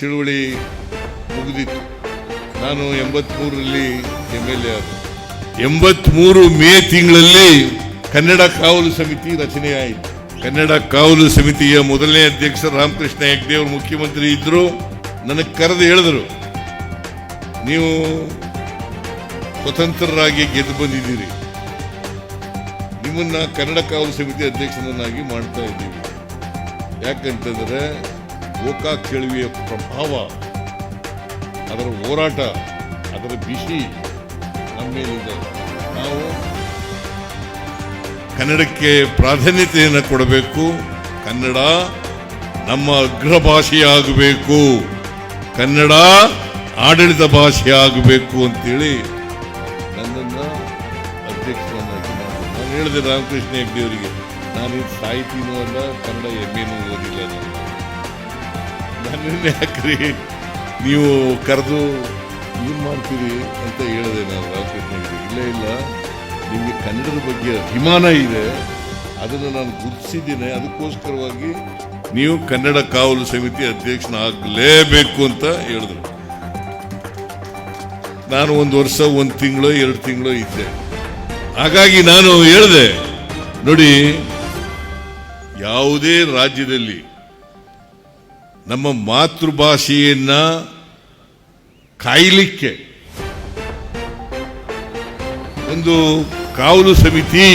ಚಳುವಳಿ ಮುಗಿದಿತ್ತು. ನಾನು ಎಂಬತ್ಮೂರರಲ್ಲಿ M L A ಆದ. ಮೇ ತಿಂಗಳಲ್ಲಿ ಕನ್ನಡ ಕಾವಲು ಸಮಿತಿ ರಚನೆಯಾಯಿತು. ಕನ್ನಡ ಕಾವಲು ಸಮಿತಿಯ ಮೊದಲನೇ ಅಧ್ಯಕ್ಷ ರಾಮಕೃಷ್ಣ ಹೆಗ್ಡೆ ಅವರು ಮುಖ್ಯಮಂತ್ರಿ ಇದ್ದರು ನನಗೆ ಕರೆದು ಹೇಳಿದರು, ನೀವು ಸ್ವತಂತ್ರರಾಗಿ ಗೆದ್ದು ಬಂದಿದ್ದೀರಿ. ನಿಮ್ಮನ್ನ ಕನ್ನಡ ಕಾವಲು ಸಮಿತಿ ಅಧ್ಯಕ್ಷನನ್ನಾಗಿ ಮಾಡ್ತಾ ಇದ್ದೀವಿ. ಯಾಕಂತಂದ್ರೆ ಗೋಕಾಕ್ ಕೇಳುವಿಯ ಪ್ರಭಾವ, ಅದರ ಹೋರಾಟ, ಅದರ ಬಿಸಿ ನಮ್ಮ ನಾವು ಕನ್ನಡಕ್ಕೆ ಪ್ರಾಧಾನ್ಯತೆಯನ್ನು ಕೊಡಬೇಕು. ಕನ್ನಡ ನಮ್ಮ ಅಗ್ರ ಭಾಷೆಯಾಗಬೇಕು ಕನ್ನಡ ಆಡಳಿತ ಭಾಷೆ ಆಗಬೇಕು ಅಂತೇಳಿ ನನ್ನನ್ನು ಅಧ್ಯಕ್ಷರನ್ನಾಗಿ ಮಾಡಿದೆ ನಾನು ಹೇಳಿದೆ ರಾಮಕೃಷ್ಣ ಹೆಗ್ಡೆ ಅವರಿಗೆ ನಾನು ಸಾಹಿತಿನೂ ಅಲ್ಲ, ಕನ್ನಡ ಎಂ ಎನೂ ಓದಿಲ್ಲ ನಾನು. ನನ್ನನ್ನು ಯಾಕ್ರಿ ನೀವು ಕರೆದು ಏನು ಮಾಡ್ತೀರಿ ಅಂತ ಹೇಳಿದೆ ನಾನು ರಾಜಕೀಯ ಇಲ್ಲ ಇಲ್ಲ. ನಿಮಗೆ ಕನ್ನಡದ ಬಗ್ಗೆ ಅಭಿಮಾನ ಇದೆ. ಅದನ್ನು ನಾನು ಗುರುತಿಸಿದ್ದೇನೆ. ಅದಕ್ಕೋಸ್ಕರವಾಗಿ ನೀವು ಕನ್ನಡ ಕಾವಲು ಸಮಿತಿ ಅಧ್ಯಕ್ಷನಾಗಲೇಬೇಕು ಅಂತ ಹೇಳಿದ್ರು. ನಾನು ಒಂದು ವರ್ಷ, ಒಂದು ತಿಂಗಳು, ಎರಡು ತಿಂಗಳು ಇದ್ದೆ. ಹಾಗಾಗಿ ನಾನು ಹೇಳಿದೆ, ನೋಡಿ, ಯಾವುದೇ ರಾಜ್ಯದಲ್ಲಿ ನಮ್ಮ ಮಾತೃಭಾಷೆಯನ್ನ ಕಾಯಲಿಕ್ಕೆ ಒಂದು ಕಾವಲು ಸಮಿತಿ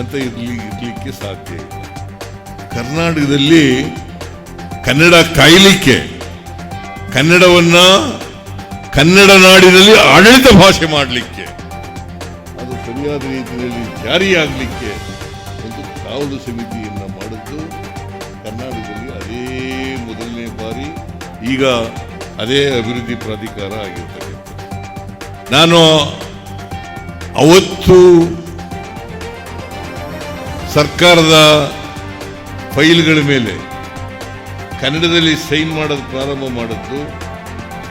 ಅಂತ ಇರಲಿ, ಇರಲಿಕ್ಕೆ ಸಾಧ್ಯ ಇಲ್ಲ. ಕರ್ನಾಟಕದಲ್ಲಿ ಕನ್ನಡ ಕಾಯಲಿಕ್ಕೆ ಕನ್ನಡವನ್ನ ಕನ್ನಡ ನಾಡಿನಲ್ಲಿ ಆಡಳಿತ ಭಾಷೆ ಮಾಡಲಿಕ್ಕೆ, ಅದು ಸರಿಯಾದ ರೀತಿಯಲ್ಲಿ ಜಾರಿಯಾಗಲಿಕ್ಕೆ ಒಂದು ಕಾವಲು ಸಮಿತಿಯನ್ನು ಈಗ ಅದೇ ಅಭಿವೃದ್ಧಿ ಪ್ರಾಧಿಕಾರ ಆಗಿರ್ತಕ್ಕಂಥ ನಾನು ಅವತ್ತು ಸರ್ಕಾರದ ಫೈಲ್ಗಳ ಮೇಲೆ ಕನ್ನಡದಲ್ಲಿ ಸೈನ್ ಮಾಡೋದು ಪ್ರಾರಂಭ ಮಾಡಿದ್ದು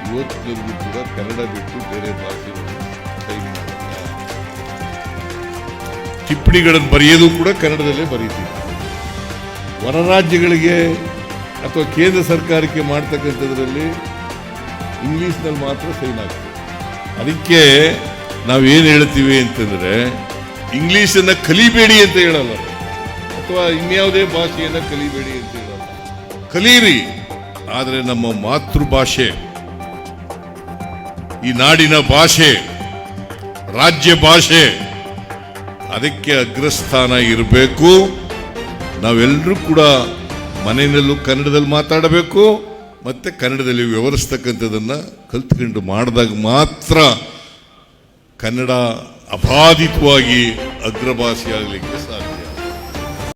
ಇವತ್ತಿನವರೆಗೂ ಕೂಡ ಕನ್ನಡ ಬಿಟ್ಟು ಬೇರೆ ಭಾಷೆ ಸೈನ್ ಮಾಡಲ್ಲ ಟಿಪ್ಪಣಿಗಳನ್ನು ಬರೆಯೋದು ಕೂಡ ಕನ್ನಡದಲ್ಲೇ ಬರೀತೀವಿ. ಹೊರ ರಾಜ್ಯಗಳಿಗೆ ಅಥವಾ ಕೇಂದ್ರ ಸರ್ಕಾರಕ್ಕೆ ಮಾಡ್ತಕ್ಕಂಥದ್ರಲ್ಲಿ ಇಂಗ್ಲೀಷ್ನಲ್ಲಿ ಮಾತ್ರ ಸೈನ್ ಆಗ್ತದೆ. ಅದಕ್ಕೆ ನಾವೇನು ಹೇಳ್ತೀವಿ ಅಂತಂದರೆ, ಇಂಗ್ಲೀಷನ್ನು ಕಲಿಬೇಡಿ ಅಂತ ಹೇಳಲ್ಲ. ಅಥವಾ ಇನ್ಯಾವುದೇ ಭಾಷೆಯನ್ನು ಕಲಿಬೇಡಿ ಅಂತ ಹೇಳಲ್ಲ. ಕಲೀರಿ, ಆದರೆ ನಮ್ಮ ಮಾತೃಭಾಷೆ, ಈ ನಾಡಿನ ಭಾಷೆ, ರಾಜ್ಯ ಭಾಷೆ, ಅದಕ್ಕೆ ಅಗ್ರಸ್ಥಾನ ಇರಬೇಕು. ನಾವೆಲ್ಲರೂ ಕೂಡ ಮನೆಯಲ್ಲೂ ಕನ್ನಡದಲ್ಲಿ ಮಾತಾಡಬೇಕು ಮತ್ತೆ ಕನ್ನಡದಲ್ಲಿ ವ್ಯವಹರಿಸ್ತಕ್ಕಂಥದ್ದನ್ನು ಕಲ್ತ್ಕೊಂಡು ಮಾಡಿದಾಗ ಮಾತ್ರ ಕನ್ನಡ ಅಬಾಧಿತವಾಗಿ ಅಗ್ರಭಾಷೆಯಾಗಲಿಕ್ಕೆ ಸಾಧ್ಯ.